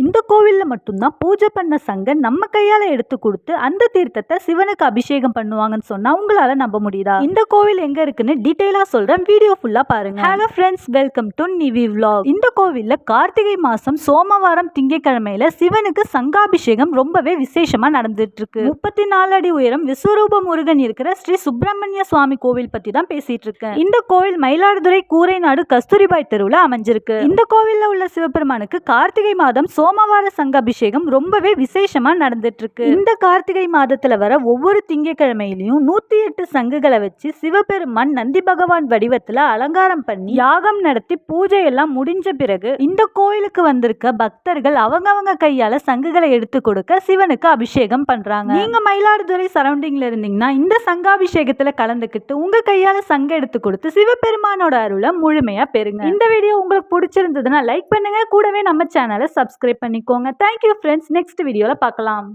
இந்த கோவில்ல மட்டும்தான் பூஜை பண்ண சங்க நம்ம கையால எடுத்து கொடுத்து அந்த தீர்த்தத்தை சிவனுக்கு அபிஷேகம் பண்ணுவாங்கன்னு சொன்னா உங்களால நம்ப முடியுதா? இந்த கோவில் எங்க இருக்குன்னு டீடைலா சொல்றேன். வீடியோ ஃபுல்லா பாருங்க. Hello friends welcome to Nivi vlog. இந்த கோவில்ல கார்த்திகை மாசம் சோமவாரம் திங்கட்கிழமையில சிவனுக்கு சங்காபிஷேகம் ரொம்பவே விசேஷமா நடந்துட்டு இருக்கு முப்பத்தி நாலு அடி உயரம் விஸ்வரூப முருகன் இருக்கிற ஸ்ரீ சுப்பிரமணிய சுவாமி கோவில் பத்தி தான் பேசிட்டு இருக்கேன். இந்த கோவில் மயிலாடுதுறை கூரைநாடு கஸ்தூரிபாய் தெருவுல அமைஞ்சிருக்கு. இந்த கோவில்ல உள்ள சிவபெருமானுக்கு கார்த்திகை மாதம் சோமவார சங்காபிஷேகம் ரொம்பவே விசேஷமா நடந்துட்டு இந்த கார்த்திகை மாதத்துல வர ஒவ்வொரு திங்கக்கிழமையிலையும் நூத்தி எட்டு சங்குகளை வச்சு சிவபெருமான் நந்தி பகவான் வடிவத்துல அலங்காரம் பண்ணி யாகம் நடத்தி பூஜை எல்லாம் முடிஞ்ச பிறகு இந்த கோயிலுக்கு வந்திருக்க பக்தர்கள் அவங்கவங்க கையால சங்குகளை எடுத்து கொடுக்க சிவனுக்கு அபிஷேகம் பண்றாங்க. நீங்க மயிலாடுதுறை சரௌண்டிங்ல இருந்தீங்கன்னா இந்த சங்காபிஷேகத்துல கலந்துக்கிட்டு உங்க கையால சங்க எடுத்து கொடுத்து சிவபெருமானோட அருளை முழுமையா பெறுங்க. இந்த வீடியோ உங்களுக்கு பிடிச்சிருந்ததுன்னா லைக் பண்ணுங்க. கூடவே நம்ம சேனலை சப்ஸ்கிரைப் பண்ணிக்கோங்க. தேங்க்யூ ஃப்ரெண்ட்ஸ் நெக்ஸ்ட் வீடியோவில் பார்க்கலாம்.